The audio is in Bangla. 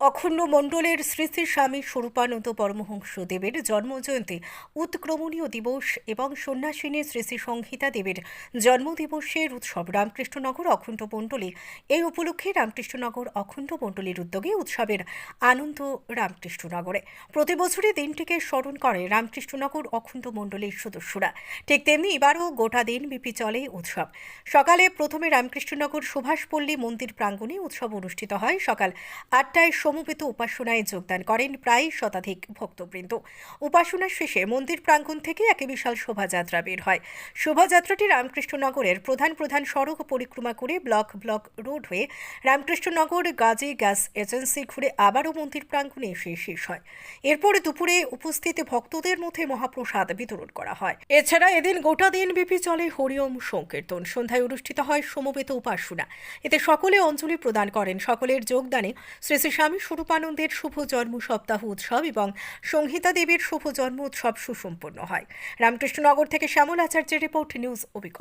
অখণ্ড মণ্ডলের শ্রী স্বামী স্বরূপানন্দ পরমহংস দেবের জন্মজয়ন্তী উৎক্রমণীয় দিবস এবং সন্ন্যাসিনী শ্রী শ্রী সংহিতা দেবের জন্মদিবসের উৎসব রামকৃষ্ণনগর অখণ্ড মণ্ডলী। এই উপলক্ষে রামকৃষ্ণনগর অখণ্ড মণ্ডলীর উদ্যোগে উৎসবের আনন্দ রামকৃষ্ণনগরে। প্রতি বছরই দিনটিকে স্মরণ করে রামকৃষ্ণনগর অখণ্ড মণ্ডলীর সদস্যরা। ঠিক তেমনি এবারও গোটা দিন ব্যাপী চলে উৎসব। সকালে প্রথমে রামকৃষ্ণনগর সুভাষপল্লী মন্দির প্রাঙ্গণে উৎসব অনুষ্ঠিত হয় সকাল আটটায় সমবেত উপাসনায় যোগদান করেন প্রায় শতাধিক ভক্তবৃন্দ। উপাসনা শেষে মন্দির প্রাঙ্গণ থেকে এক বিশাল শোভাযাত্রা বের হয়। শোভাযাত্রাটি রামকৃষ্ণনগরের প্রধান প্রধান সড়ক পরিক্রমা করে ব্লক ব্লক রোড হয়ে রামকৃষ্ণনগর গাজী গ্যাস এজেন্সি ঘুরে আবারও মন্দির প্রাঙ্গণে এসে শেষ হয়। এরপর দুপুরে উপস্থিত ভক্তদের মধ্যে মহাপ্রসাদ বিতরণ করা হয়। এছাড়া এদিন গোটা দিন ব্যাপী চলে হরিওম সংকীর্তন। সন্ধ্যায় অনুষ্ঠিত হয় সমবেত উপাসনা। এতে সকলে অঞ্জলি প্রদান করেন। সকলের যোগদানে শ্রী শ্রী স্বামী স্বরূপানন্দের শুভ জন্ম সপ্তাহ উৎসব এবং সংহিতা দেবীর শুভ জন্ম উৎসব সুসম্পন্ন হয়। রামকৃষ্ণনগর থেকে শ্যামল আচার্যের রিপোর্ট, নিউজ অভিজ্ঞতা।